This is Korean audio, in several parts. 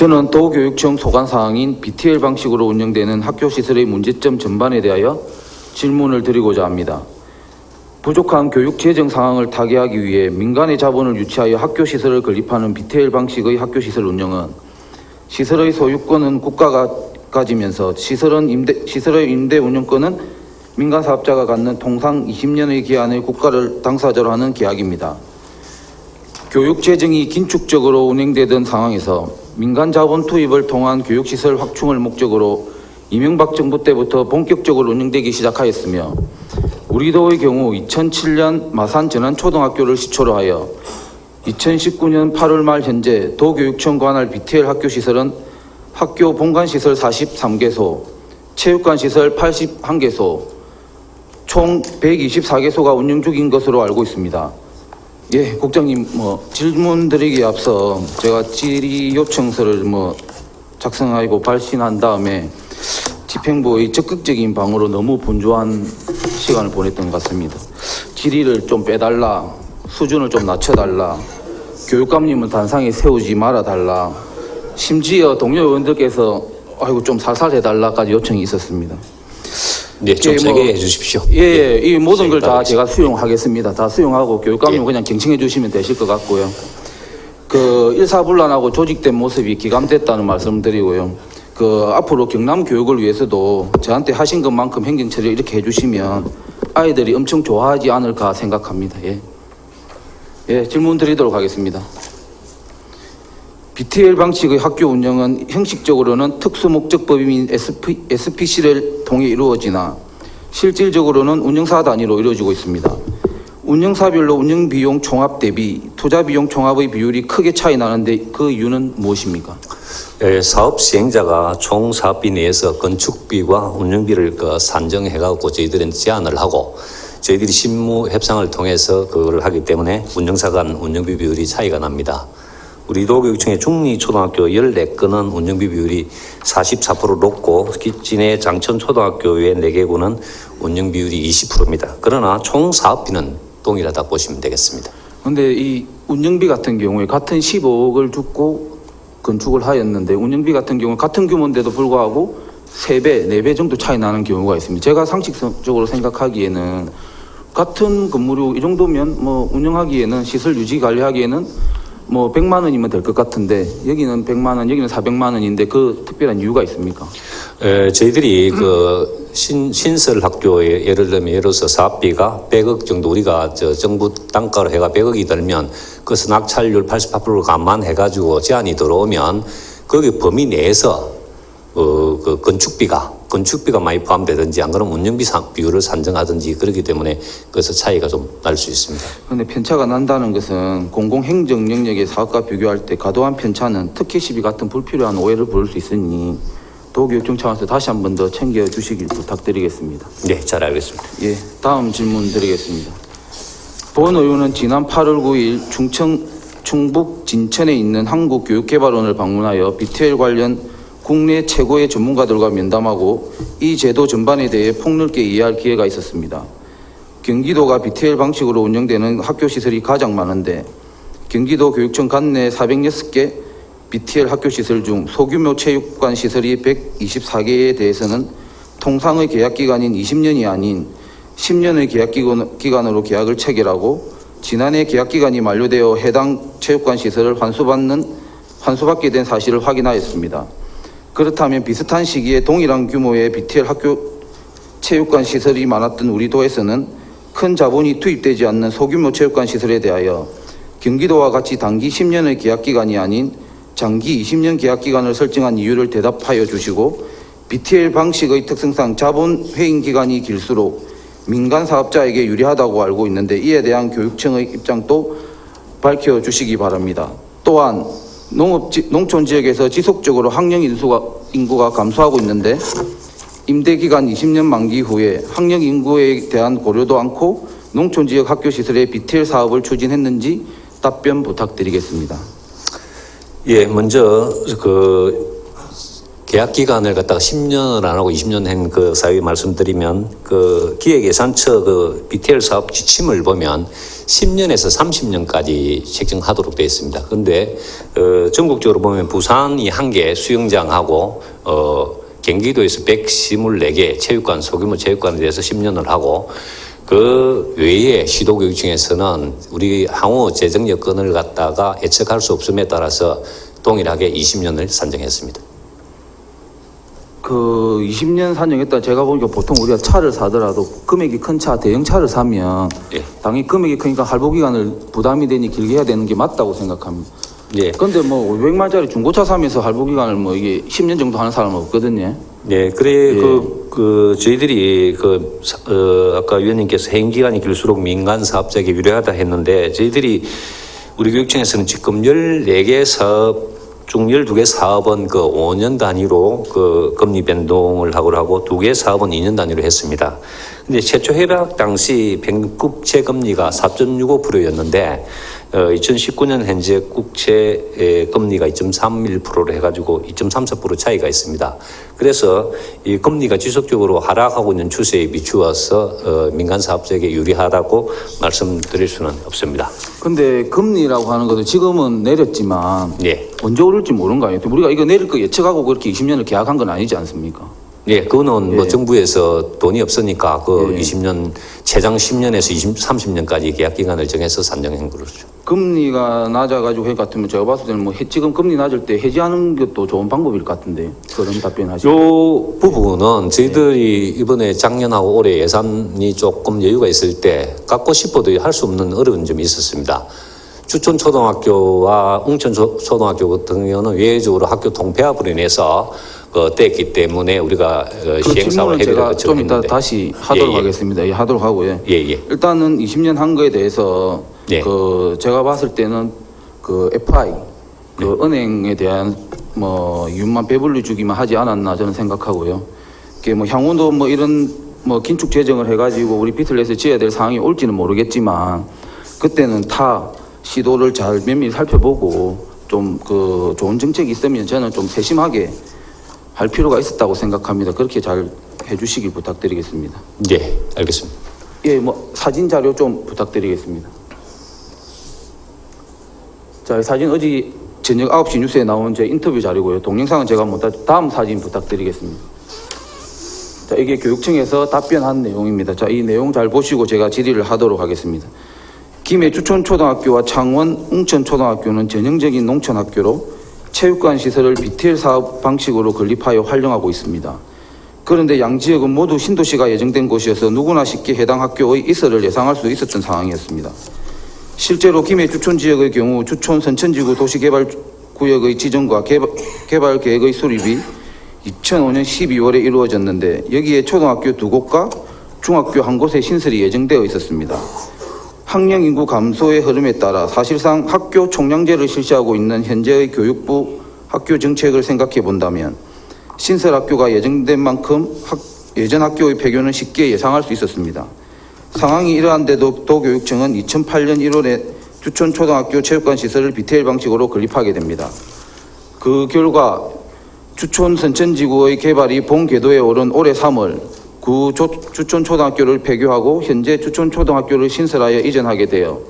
저는 도교육청 소관 사항인 BTL 방식으로 운영되는 학교 시설의 문제점 전반에 대하여 질문을 드리고자 합니다. 부족한 교육 재정 상황을 타개하기 위해 민간의 자본을 유치하여 학교 시설을 건립하는 BTL 방식의 학교 시설 운영은 시설의 소유권은 국가가 가지면서 시설은 임대, 시설의 임대 운영권은 민간 사업자가 갖는 통상 20년의 기한의 국가를 당사자로 하는 계약입니다. 교육 재정이 긴축적으로 운행되던 상황에서 민간 자본 투입을 통한 교육 시설 확충을 목적으로 이명박 정부 때부터 본격적으로 운영되기 시작하였으며 우리도의 경우 2007년 마산 전환초등학교를 시초로 하여 2019년 8월 말 현재 도교육청 관할 BTL 학교 시설은 학교 본관 시설 43개소, 체육관 시설 81개소, 총 124개소가 운영 중인 것으로 알고 있습니다. 예, 국장님 뭐 질문 드리기에 앞서 제가 질의 요청서를 뭐 작성하고 발신한 다음에 집행부의 적극적인 방어로 너무 분주한 시간을 보냈던 것 같습니다. 질의를 좀 빼달라, 수준을 좀 낮춰달라, 교육감님은 단상에 세우지 말아달라, 심지어 동료 의원들께서 아이고 좀 살살 해달라까지 요청이 있었습니다. 네, 좀 예, 뭐- 세게 해주십시오. 예, 예, 이 모든 걸 다 제가 수용하겠습니다. 다 수용하고 교육감님 예. 그냥 경청해 주시면 되실 것 같고요. 그 일사불란하고 조직된 모습이 기감됐다는 말씀 드리고요. 그 앞으로 경남 교육을 위해서도 저한테 하신 것만큼 행정 처리 이렇게 해주시면 아이들이 엄청 좋아하지 않을까 생각합니다. 예, 예 질문 드리도록 하겠습니다. BTL 방식의 학교 운영은 형식적으로는 특수목적법인 SP, SPC를 통해 이루어지나 실질적으로는 운영사 단위로 이루어지고 있습니다. 운영사별로 운영비용 총합 대비 투자비용 총합의 비율이 크게 차이 나는데 그 이유는 무엇입니까? 예, 사업 시행자가 총 사업비 내에서 건축비와 운영비를 그 산정해갖고 저희들은 제안을 하고 저희들이 실무 협상을 통해서 그걸 하기 때문에 운영사 간 운영비 비율이 차이가 납니다. 우리 도교육청의 중리초등학교 14건은 운영비 비율이 44% 높고 기진의 장천초등학교의 4개구는 운영 비율이 20%입니다. 그러나 총 사업비는 동일하다 보시면 되겠습니다. 근데 이 운영비 같은 경우에 같은 15억을 주고 건축을 하였는데 운영비 같은 경우 같은 규모인데도 불구하고 3배, 4배 정도 차이 나는 경우가 있습니다. 제가 상식적으로 생각하기에는 같은 건물이 이 정도면 뭐 운영하기에는 시설 유지 관리하기에는 뭐 100만 원이면 될 것 같은데 여기는 100만 원, 여기는 400만 원인데 그 특별한 이유가 있습니까? 에, 저희들이 그 신, 신설 학교에 예를 들면 예를 들어서 사업비가 100억 정도 우리가 저 정부 단가로 해가 100억이 들면 그것은 낙찰률 88%를 감안해가지고 제한이 들어오면 거기 범위 내에서 어, 그 건축비가 건축비가 많이 포함되든지 안 그러면 운영비 산- 비율을 산정하든지 그렇기 때문에 그래서 차이가 좀 날 수 있습니다. 그런데 편차가 난다는 것은 공공행정 영역의 사업과 비교할 때 과도한 편차는 특혜 시비 같은 불필요한 오해를 부를 수 있으니 도교육청 차원에서 다시 한 번 더 챙겨 주시길 부탁드리겠습니다. 네, 잘 알겠습니다. 예, 다음 질문 드리겠습니다. 본 의원은 지난 8월 9일 충청 충북 진천에 있는 한국교육개발원을 방문하여 BTL 관련 국내 최고의 전문가들과 면담하고 이 제도 전반에 대해 폭넓게 이해할 기회가 있었습니다. 경기도가 BTL 방식으로 운영되는 학교 시설이 가장 많은데 경기도 교육청 관내 406개 BTL 학교 시설 중 소규모 체육관 시설이 124개에 대해서는 통상의 계약 기간인 20년이 아닌 10년의 계약 기간- 기간으로 계약을 체결하고 지난해 계약 기간이 만료되어 해당 체육관 시설을 환수받는 환수받게 된 사실을 확인하였습니다. 그렇다면 비슷한 시기에 동일한 규모의 BTL 학교 체육관 시설이 많았던 우리 도에서는 큰 자본이 투입되지 않는 소규모 체육관 시설에 대하여 경기도와 같이 단기 10년의 계약 기간이 아닌 장기 20년 계약 기간을 설정한 이유를 대답하여 주시고 BTL 방식의 특성상 자본 회행 기간이 길수록 민간 사업자에게 유리하다고 알고 있는데 이에 대한 교육청의 입장도 밝혀 주시기 바랍니다. 또한 농업 지, 농촌 지역에서 지속적으로 학령 인수가 인구가 감소하고 있는데 임대 기간 20년 만기 후에 학령 인구에 대한 고려도 않고 농촌 지역 학교 시설의 BTL 사업을 추진했는지 답변 부탁드리겠습니다. 예, 먼저 그 계약 기간을 갖다가 10년을 안 하고 20년 한 그 사유 말씀드리면 그 기획예산처 그 BTL 사업 지침을 보면 10년에서 30년까지 책정하도록 되어 있습니다. 그런데 어, 전국적으로 보면 부산이 한 개 수영장하고 어, 경기도에서 124개 체육관 소규모 체육관에 대해서 10년을 하고 그 외에 시도교육청에서는 우리 향후 재정 여건을 갖다가 예측할 수 없음에 따라서 동일하게 20년을 산정했습니다. 그 20년 산정했다 제가 보니까 보통 우리가 차를 사더라도 금액이 큰 차 대형 차를 사면 예. 당연히 금액이 크니까 할부 기간을 부담이 되니 길게 해야 되는 게 맞다고 생각합니다. 예. 근데 뭐 500만짜리 중고차 사면서 할부 기간을 뭐 이게 10년 정도 하는 사람은 없거든요. 네, 그래 그, 그 저희들이 그 사- 어, 아까 위원님께서 해임 기간이 길수록 민간 사업자에게 유리하다 했는데 저희들이 우리 교육청에서는 지금 14개 사업 중 12개 사업은 그 5년 단위로 그 금리 변동을 하고 하고 두 개 사업은 2년 단위로 했습니다. 근데 최초 협약 당시 변국채 금리가 4.65%였는데 어, 2019년 현재 국채 금리가 2.31%로 해가지고 2.34% 차이가 있습니다. 그래서 이 금리가 지속적으로 하락하고 있는 추세에 비추어서 어, 민간 사업자에게 유리하다고 말씀드릴 수는 없습니다. 근데 금리라고 하는 것도 지금은 내렸지만 예. 언제 오를지 모르는 거 아니에요? 우리가 이거 내릴 거 예측하고 그렇게 20년을 계약한 건 아니지 않습니까? 예, 그거는 뭐 예. 정부에서 돈이 없으니까 그 예. 20년 최장 10년에서 20, 30년까지 계약 기간을 정해서 산정한 거죠. 금리가 낮아가지고 해 같으면 제가 봤을 때는 뭐 해- 지금 금리 낮을 때 해지하는 것도 좋은 방법일 것 같은데 그런 답변하시죠. 요 부분은 저희들이 이번에 작년하고 올해 예산이 조금 여유가 있을 때 갖고 싶어도 할 수 없는 어려운 점이 있었습니다. 주촌 초등학교와 웅천 초- 초등학교 같은 경우는 외적으로 학교 통폐합으로 인해서 그 뗐기 때문에 우리가 어, 그 시행사업을 질문은 제가 거쳐야 좀 이따 했는데. 다시 하도록 예, 예. 하겠습니다. 예, 하도록 하고요. 예, 예. 일단은 20년 한 거에 대해서 예. 그 제가 봤을 때는 그 FI 그 네. 은행에 대한 뭐 이윤만 배불리 주기만 하지 않았나 저는 생각하고요. 그게 뭐 향후도 뭐 이런 뭐 긴축 재정을 해가지고 우리 내서 지어야 될 상황이 올지는 모르겠지만 그때는 타 시도를 잘 면밀히 살펴보고 좀 그 좋은 정책이 있으면 저는 좀 세심하게 할 필요가 있었다고 생각합니다. 그렇게 잘 해주시길 부탁드리겠습니다. 예, 알겠습니다. 예, 뭐 사진 자료 좀 부탁드리겠습니다. 자, 이 사진 어제 저녁 9시 뉴스에 나온 제 인터뷰 자료고요. 동영상은 제가 못 다, 다음 사진 부탁드리겠습니다. 자, 이게 교육청에서 답변한 내용입니다. 자, 이 내용 잘 보시고 제가 질의를 하도록 하겠습니다. 김해 주촌초등학교와 창원 웅천초등학교는 전형적인 농촌학교로 체육관 시설을 BTL 사업 방식으로 건립하여 활용하고 있습니다. 그런데 양 지역은 모두 신도시가 예정된 곳이어서 누구나 쉽게 해당 학교의 이설을 예상할 수 있었던 상황이었습니다. 실제로 김해 주촌 지역의 경우 주촌 선천지구 도시개발구역의 지정과 개발, 개발 계획의 수립이 2005년 12월에 이루어졌는데 여기에 초등학교 두 곳과 중학교 한 곳의 신설이 예정되어 있었습니다. 학령 인구 감소의 흐름에 따라 사실상 학교 총량제를 실시하고 있는 현재의 교육부 학교 정책을 생각해 본다면 신설 학교가 예정된 만큼 학- 예전 학교의 폐교는 쉽게 예상할 수 있었습니다. 상황이 이러한데도 도교육청은 2008년 1월에 주촌 초등학교 체육관 시설을 BTL 방식으로 건립하게 됩니다. 그 결과 주촌 선천지구의 개발이 본 궤도에 오른 올해 3월 구 조- 주촌 초등학교를 폐교하고 현재 주촌 초등학교를 신설하여 이전하게 되어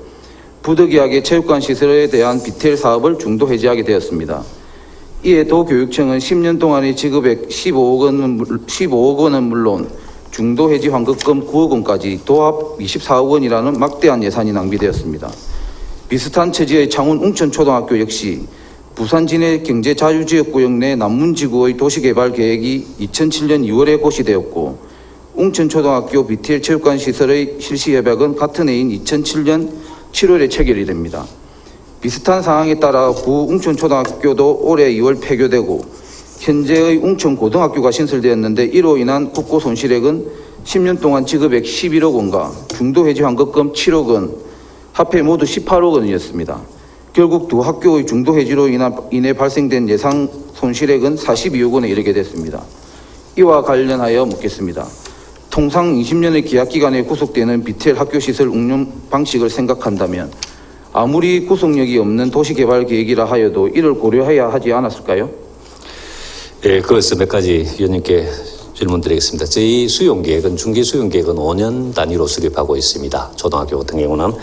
부득이하게 체육관 시설에 대한 BTL 사업을 중도 해지하게 되었습니다. 이에 도교육청은 10년 동안의 지급액 15억 원은, 물- 15억 원은 물론 중도 해지 환급금 9억 원까지 도합 24억 원이라는 막대한 예산이 낭비되었습니다. 비슷한 처지의 창원 웅천초등학교 역시 부산 진해 경제 자유지역구역 내 남문지구의 도시개발 계획이 2007년 2월에 고시되었고 웅천초등학교 BTL 체육관 시설의 실시 협약은 같은 해인 2007년 7월에 체결이 됩니다. 비슷한 상황에 따라 구 웅천초등학교도 올해 2월 폐교되고 현재의 웅천고등학교가 신설되었는데 이로 인한 국고 손실액은 10년 동안 지급액 11억 원과 중도 해지 환급금 7억 원 합해 모두 18억 원이었습니다. 결국 두 학교의 중도 해지로 인한, 인해 발생된 예상 손실액은 42억 원에 이르게 됐습니다. 이와 관련하여 묻겠습니다. 통상 20년의 계약 기간에 구속되는 BTL 학교 시설 운영 방식을 생각한다면 아무리 구속력이 없는 도시개발 계획이라 하여도 이를 고려해야 하지 않았을까요? 예, 그것을 몇 가지 위원님께 질문 드리겠습니다. 저희 수용 계획은 중기 수용 계획은 5년 단위로 수립하고 있습니다. 초등학교 같은 경우는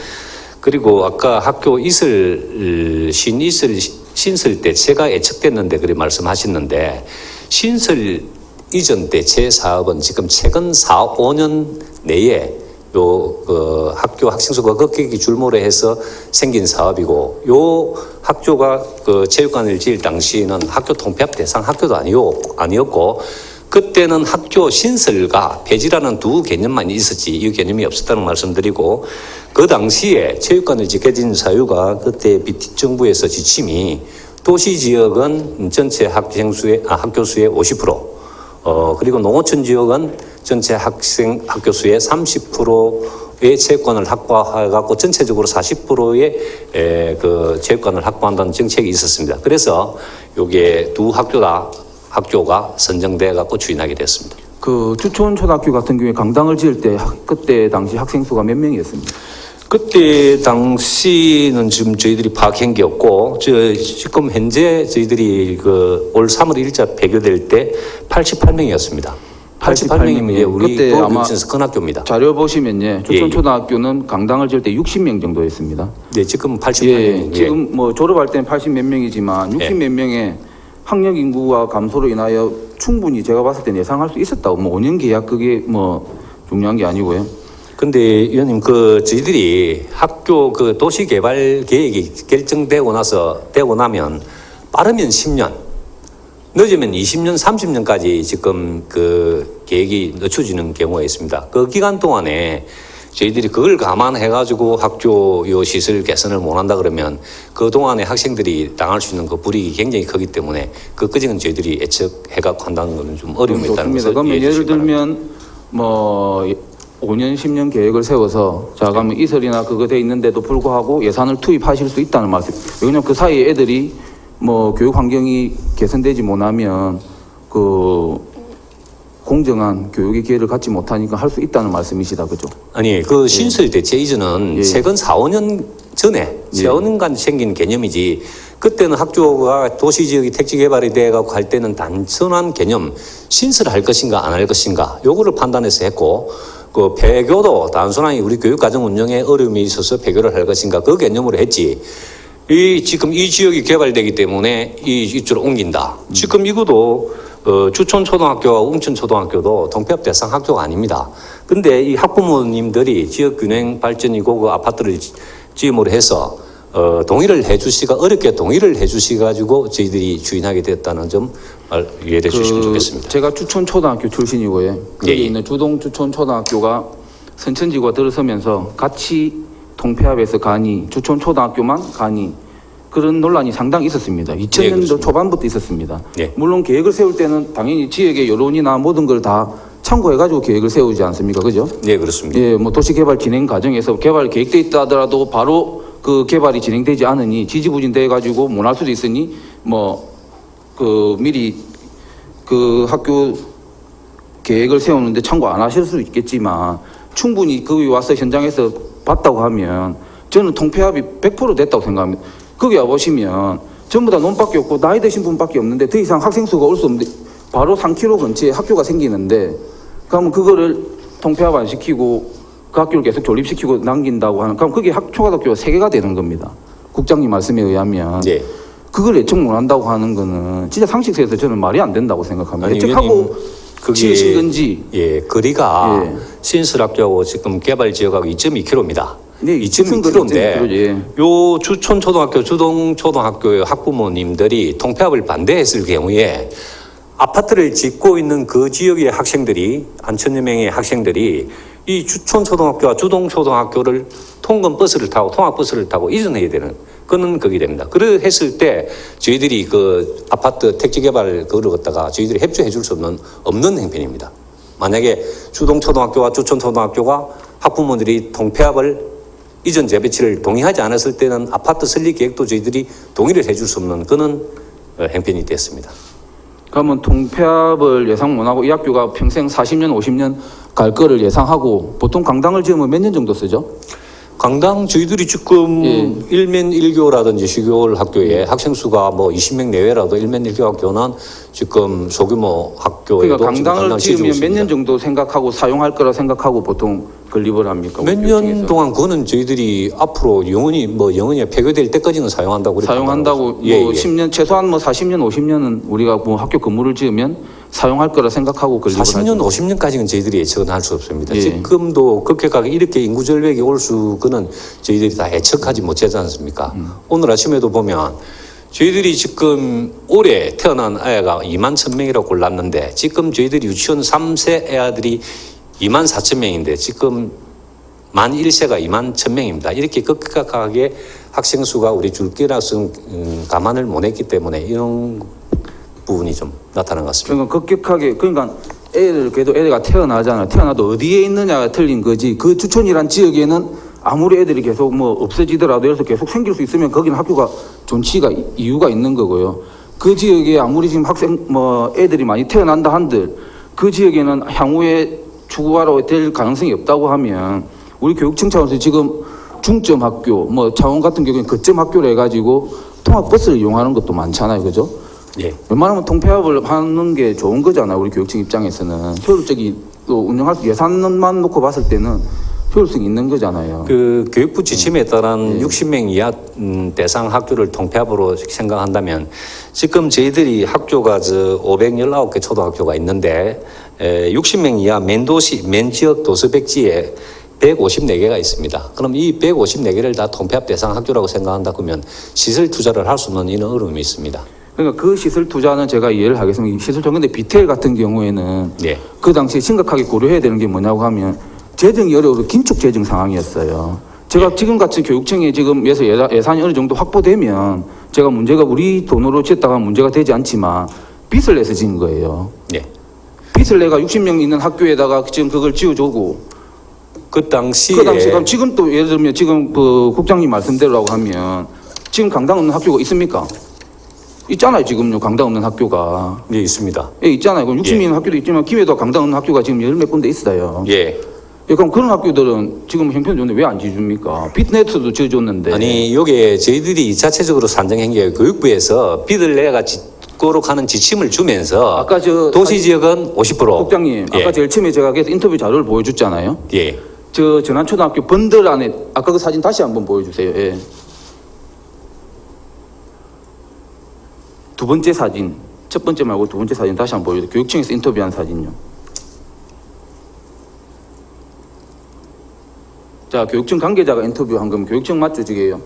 그리고 아까 학교 이슬 신 이슬 신설 대체가 예측됐는데 그리 말씀하셨는데 신설 이전 대체 사업은 지금 최근 4, 5년 내에 요 그 학교 학생 수가 급격히 줄모래 해서 생긴 사업이고 요 학교가 그 체육관을 지을 당시에는 학교 통폐합 대상 학교도 아니요 아니었고 그때는 학교 신설과 폐지라는 두 개념만 있었지 이 개념이 없었다는 말씀드리고 그 당시에 체육관을 된 사유가 그때 BT 정부에서 지침이 도시 지역은 전체 학생 수의 아, 학교 수의 50% 어, 그리고 농어촌 지역은 전체 학생 학교 수의 30%의 체육관을 확보해갖고 전체적으로 40%의 에, 그 체육관을 확보한다는 정책이 있었습니다. 그래서 요게 두 학교다 학교가 선정돼 갖고 추진하게 됐습니다. 그 주촌 초등학교 같은 경우에 강당을 지을 때 학- 그때 당시 학생 수가 몇 명이었습니까? 그때 당시는 지금 저희들이 파악한 게 없고 저 지금 현재 저희들이 그 올 3월 1일자 배교될 때 88명이었습니다. 88명이면 예, 우리 그때 아마 큰 학교입니다. 자료 보시면 예, 예, 예. 초등학교는 강당을 지을 때 60명 정도 였습니다. 네, 지금 88명. 예, 지금 뭐 졸업할 때는 80 몇 명이지만 60 몇 명의 학령 인구가 감소로 인하여 충분히 제가 봤을 때는 예상할 수 있었다고 뭐 5년 계약 그게 뭐 중요한 게 아니고요. 근데 위원님 그 저희들이 학교 그 도시 개발 계획이 결정되고 나서 되고 나면 빠르면 10년 늦으면 20년 30년까지 지금 그 계획이 늦춰지는 경우가 있습니다. 그 기간 동안에 저희들이 그걸 감안해 가지고 학교 요 시설 개선을 못 한다 그러면 그 동안에 학생들이 당할 수 있는 그 불이익이 굉장히 크기 때문에 그 그지는 저희들이 예측해 갖고 한다는 것은 좀 어려움이 있다는. 것을 그러면 예를. 들면 뭐 5년 10년 계획을 세워서 자 그러면 이설이나 그거 돼 있는데도 불구하고 예산을 투입하실 수 있다는 말씀. 왜냐면 그 사이에 애들이 뭐 교육 환경이 개선되지 못하면 그 공정한 교육의 기회를 갖지 못하니까 할 수 있다는 말씀이시다, 그죠? 아니 그 신설 대체 이전은 예. 최근 4, 5년 전에 예. 4, 5년간 생긴 개념이지 그때는 학교가 도시 지역이 택지 개발이 돼 갖고 할 때는 단순한 개념 신설할 것인가 안 할 것인가 요거를 판단해서 했고 그 폐교도 단순하게 우리 교육 과정 운영에 어려움이 있어서 폐교를 할 것인가 그 개념으로 했지 이 지금 이 지역이 개발되기 때문에 이 이쪽으로 옮긴다. 지금 이것도 어, 주촌 초등학교와 웅천 초등학교도 동폐합 대상 학교가 아닙니다. 근데 이 학부모님들이 지역 균형 발전이고 그 아파트를 지- 지음으로 해서 어, 동의를 해주시가 어렵게 동의를 해주시 가지고 저희들이 주인하게 됐다는 점 알- 이해해 주시면 좋겠습니다. 제가 주촌 초등학교 출신이고요. 거기 예, 예. 있는 주동 주촌 초등학교가 선천지구가 들어서면서 같이 통폐합해서 가니 주촌 초등학교만 가니 그런 논란이 상당히 있었습니다. 2000년도 예. 초반부터 있었습니다. 예. 물론 계획을 세울 때는 당연히 지역의 여론이나 모든 걸 다 참고해가지고 계획을 세우지 않습니까? 그죠? 네 그렇습니다. 예, 뭐 도시개발 진행 과정에서 개발 계획돼 있다 하더라도 바로 그 개발이 진행되지 않으니 지지부진돼 가지고 못할 수도 있으니 뭐 그 미리 그 학교 계획을 세우는데 참고 안 하실 수 있겠지만 충분히 거기 와서 현장에서 봤다고 하면 저는 통폐합이 100% 됐다고 생각합니다. 거기 와 보시면 전부 다 논밖에 없고 나이 드신 분밖에 없는데 더 이상 학생 수가 올 수 없는데 바로 3km 근처에 학교가 생기는데 그러면 그거를 통폐합 안 시키고 그 학교를 계속 존립시키고 남긴다고 하는 그럼 그게 학 초등학교가 세 개가 되는 겁니다. 국장님 말씀에 의하면 네. 그걸 예측 못 한다고 하는 거는 진짜 상식세에서 저는 말이 안 된다고 생각합니다. 아니, 예측하고 지으신 건지 예, 거리가 예. 신설학교하고 지금 개발 지역하고 2.2km입니다. 네, 2.2km인데 2.2km, 예. 요 주촌 초등학교, 주동 초등학교의 학부모님들이 통폐합을 반대했을 경우에 아파트를 짓고 있는 그 지역의 학생들이 한 천여 명의 학생들이 이 주촌 초등학교와 주동 초등학교를 통근 버스를 타고 통학 버스를 타고 이전해야 되는 그는 그게 됩니다. 그래 했을 때 저희들이 그 아파트 택지 개발 그거를 갖다가 저희들이 협조해 줄 수 없는 없는 행편입니다. 만약에 주동 초등학교와 주촌 초등학교가 학부모들이 통폐합을 이전 재배치를 동의하지 않았을 때는 아파트 설립 계획도 저희들이 동의를 해줄 수 없는 그런 어, 행편이 됐습니다. 그러면 통폐합을 예상 못 하고 이 학교가 평생 40년, 50년 갈 거를 예상하고 보통 강당을 지으면 몇 년 정도 쓰죠? 강당 저희들이 지금 예. 일면 일교라든지 시교월 학교에 학생 수가 뭐 20명 내외라도 일면 일교 학교는 지금 소규모 학교에도 그러니까 강당을 지으면 몇. 년 정도 생각하고 사용할 거라 생각하고 보통 건립을 합니까? 몇 년? 동안 그거는 저희들이 앞으로 영원히 뭐 영원히 폐교될 때까지는 사용한다고 사용한다고 판단하고 있습니다. 뭐 10년 최소한 뭐 40년 50년은 우리가 뭐 학교 건물을 지으면 사용할 거라 생각하고 건립을 40년, 하죠. 50년까지는 저희들이 예측은 할 수 없습니다. 예. 지금도 급격하게 이렇게 인구 절벽이 올 수는 저희들이 다 예측하지 못하지 않습니까? 음. 오늘 아침에도 보면 저희들이 지금 올해 태어난 아이가 2만 1,000명이라고 골랐는데 지금 저희들이 유치원 3세 애아들이 2만 4천 명인데 지금 만 1세가 2만 1,000명입니다. 이렇게 급격하게 학생 수가 우리 줄기라서 음, 감안을 못 했기 때문에 이런 부분이 좀 나타난 것 같습니다. 그러니까 급격하게 그러니까 애를 그래도 애가 태어나잖아. 태어나도 어디에 있느냐가 틀린 거지. 그 주촌이란 지역에는 아무리 애들이 계속 뭐 없어지더라도 여기서 계속 생길 수 있으면 거기는 학교가 존치가 이- 이유가 있는 거고요. 그 지역에 아무리 지금 학생 뭐 애들이 많이 태어난다 한들 그 지역에는 향후에 추구하러 될 가능성이 없다고 하면 우리 교육청 차원에서 지금 중점 학교 뭐 차원 같은 경우에는 거점 학교를 해가지고 통합 버스를 이용하는 것도 많잖아요, 그죠? 예. 웬만하면 통폐합을 하는 게 좋은 거잖아요. 우리 교육청 입장에서는 효율적이 또 운영할 수 예산만 놓고 봤을 때는 효율성이 있는 거잖아요. 그 교육부 지침에 따른 예. 60명 이하 음, 대상 학교를 통폐합으로 생각한다면 지금 저희들이 학교가 저 519개 초등학교가 있는데 에, 60명 이하 맨도시 맨지역 도서백지에 154개가 있습니다. 그럼 이 154개를 다 통폐합 대상 학교라고 생각한다 그러면 시설 투자를 할 수 없는 이런 어려움이 있습니다. 그러니까 그 시설 투자는 제가 이해를 하겠습니다. 이 시설 투자 근데 비텔 같은 경우에는 예. 그 당시에 심각하게 고려해야 되는 게 뭐냐고 하면 재정이 어려워서 긴축 재정 상황이었어요. 제가 지금 같이 교육청에 지금에서 예산- 예산이 어느 정도 확보되면 제가 문제가 우리 돈으로 지었다가 문제가 되지 않지만 빚을 내서 지은 거예요. 예. 빚을 내가 60명 있는 학교에다가 지금 그걸 지어주고 그 당시에 그 당시 그럼 지금 또 예를 들면 지금 그 국장님 말씀대로라고 하면 지금 강당 없는 학교가 있습니까? 있잖아요 지금요 강당 없는 학교가 예, 있습니다. 예 있잖아요 그럼 60명 있는 학교도 있지만 김해도 강당 없는 학교가 지금 열 몇 군데 있어요 예. 예, 그럼 그런 학교들은 지금 형편 좋은데 왜 안 지어줍니까? 빚네트도 지어줬는데 아니 요게 저희들이 자체적으로 산정한 게 교육부에서 빚을 내가 짓도록 하는 지침을 주면서 아까 저 도시 지역은 50% 국장님 예. 아까 제일 처음에 제가 그래서 인터뷰 자료를 보여줬잖아요 예. 저 전환초등학교 번들 안에 아까 그 사진 다시 한번 보여주세요. 예. 두 번째 사진, 첫 번째 말고 두 번째 사진 다시 한번 보여주세요. 교육청에서 인터뷰한 사진요. 자, 교육청 관계자가 인터뷰한 거면 교육청 맞죠, 저게요?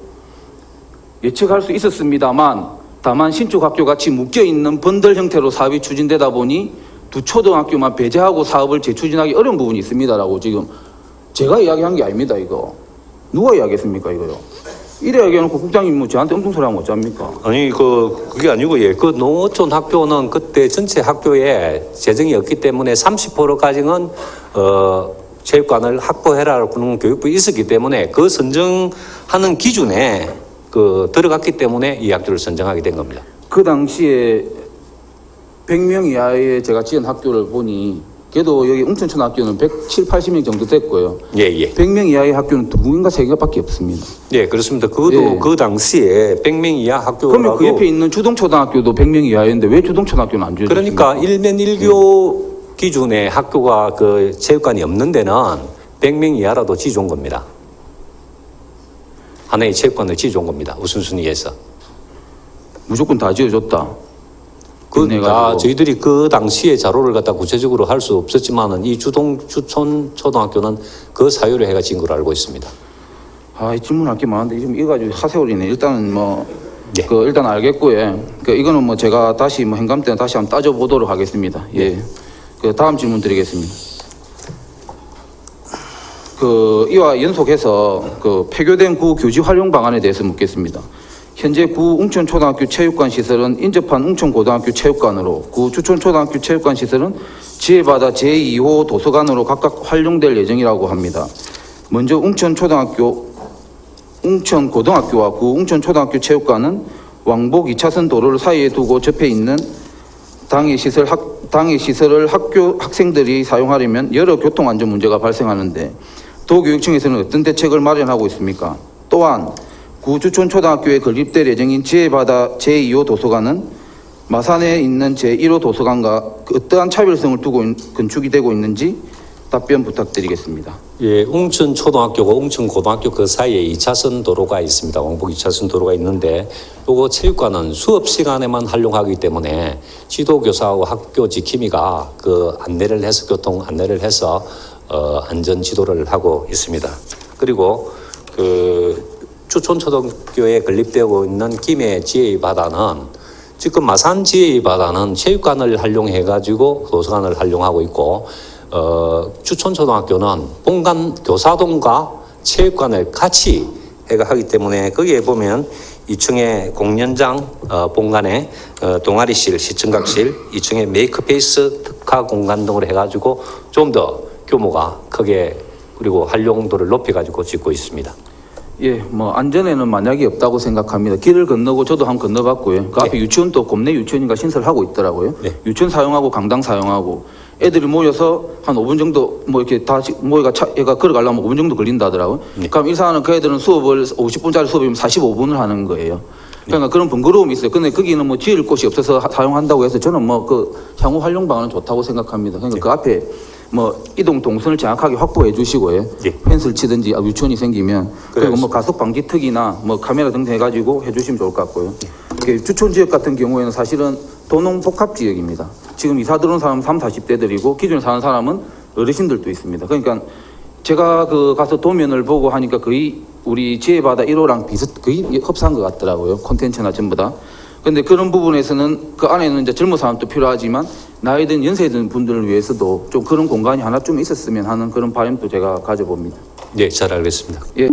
예측할 수 있었습니다만, 다만 신축 학교 같이 묶여 있는 번들 형태로 사업이 추진되다 보니 두 초등학교만 배제하고 사업을 재추진하기 어려운 부분이 있습니다라고 지금 제가 이야기한 게 아닙니다, 이거. 누가 이야기했습니까, 이거요? 이래 이야기해놓고 국장님 뭐 저한테 엄청 소리 하면 어쩝니까? 아니 그 그게 아니고 예. 그 농어촌 학교는 그때 전체 학교에 재정이 없기 때문에 30%까지는 어 체육관을 확보해라는 교육부에 있었기 때문에 그 선정하는 기준에 그 들어갔기 때문에 이 학교를 선정하게 된 겁니다. 그 당시에 100명 이하의 제가 지은 학교를 보니 그래도 여기 웅천초등학교는 170, 80명 정도 됐고요. 예, 예. 100명 이하의 학교는 두 개인가 세 개밖에 없습니다. 예, 그렇습니다. 그것도 예. 그 당시에 100명 이하 학교라고 그러면 그 옆에 있는 주동초등학교도 100명 이하였는데 왜 주동초등학교는 안 지어졌습니까? 그러니까 일면 일교 기준의 학교가 그 체육관이 없는 데는 100명 이하라도 지존 겁니다. 하나의 체육관을 지존 겁니다. 우선순위에서. 무조건 다 지어줬다. 그. 다 저희들이 그 당시에 자료를 갖다 구체적으로 할 수 없었지만은 이 주동, 주촌 초등학교는 그 사유를 해가 진 걸로 알고 있습니다. 아, 이 질문할 게 많은데 지금 이거 가지고 하세월이네. 일단은 뭐, 예. 그 일단 알겠고요. 예. 그 이거는 뭐 제가 다시 뭐 행감 때는 다시 한번 따져 보도록 하겠습니다. 예. 그 다음 질문 드리겠습니다. 그 이와 연속해서 그 폐교된 구 교지 활용 방안에 대해서 묻겠습니다. 현재 구 웅천초등학교 체육관 시설은 인접한 웅천고등학교 체육관으로 구 주촌초등학교 체육관 시설은 지혜바다 제2호 도서관으로 각각 활용될 예정이라고 합니다. 먼저 웅천초등학교 웅천고등학교와 구 웅천초등학교 체육관은 왕복 2차선 도로를 사이에 두고 접해 있는 당해 시설 학 당해 시설을 학교 학생들이 사용하려면 여러 교통 안전 문제가 발생하는데 도교육청에서는 어떤 대책을 마련하고 있습니까? 또한 구주촌 초등학교에 건립될 예정인 지혜바다 제2호 도서관은 마산에 있는 제1호 도서관과 그 어떠한 차별성을 두고 있- 건축이 되고 있는지 답변 부탁드리겠습니다. 예, 웅천 초등학교고 웅천 고등학교 그 사이에 2차선 도로가 있습니다. 왕복 2차선 도로가 있는데 요거 체육관은 수업 시간에만 활용하기 때문에 지도교사하고 학교 지킴이가 그 안내를 해서 교통 안내를 해서 어, 안전 지도를 하고 있습니다. 그리고 그 추촌 초등학교에 건립되고 있는 김해 지혜의 바다는 지금 마산 지혜의 바다는 체육관을 활용해 가지고 도서관을 활용하고 있고 어, 추천초등학교는 본관 교사동과 체육관을 같이 해가 하기 때문에 거기에 보면 2층에 공연장 어, 본관에 어, 동아리실, 시청각실, 2층에 메이크페이스 특화 공간 등으로 해가지고 좀 더 규모가 크게 그리고 활용도를 높여가지고 짓고 있습니다. 예, 뭐 안전에는 만약이 없다고 생각합니다. 길을 건너고 저도 한번 건너봤고요. 그 앞에 유치원도 읍내 유치원인가 신설 하고 있더라고요. 네. 유치원 사용하고 강당 사용하고 애들이 모여서 한 5분 정도 뭐 이렇게 다 지- 모여가 차, 얘가 걸어가려면 5분 정도 걸린다 하더라고요. 그럼 일산은 그 애들은 수업을 50분짜리 수업이면 45분을 하는 거예요. 그러니까 그런 번거로움이 있어요. 근데 거기는 뭐 지을 곳이 없어서 하- 사용한다고 해서 저는 뭐 그 향후 활용 방안은 좋다고 생각합니다. 그러니까 그 앞에 뭐 이동 동선을 정확하게 확보해 주시고요. 예. 펜스를 치든지 아, 유치원이 생기면 그리고 그래야지. 뭐 가속 방지 특이나 뭐 카메라 등등 해가지고 해주시면 좋을 것 같고요. 그 주촌 지역 같은 경우에는 사실은 도농 복합 지역입니다. 지금 이사 들어온 사람은 3, 40대들이고 기존에 사는 사람은 어르신들도 있습니다. 그러니까 제가 그 가서 도면을 보고 하니까 거의 우리 지혜바다 1호랑 비슷 거의 흡사한 것 같더라고요. 콘텐츠나 전부 다. 근데 그런 부분에서는 그 안에는 이제 젊은 사람도 필요하지만 나이든 연세든 분들을 위해서도 좀 그런 공간이 하나 좀 있었으면 하는 그런 바람도 제가 가져봅니다. 네, 잘 알겠습니다. 예.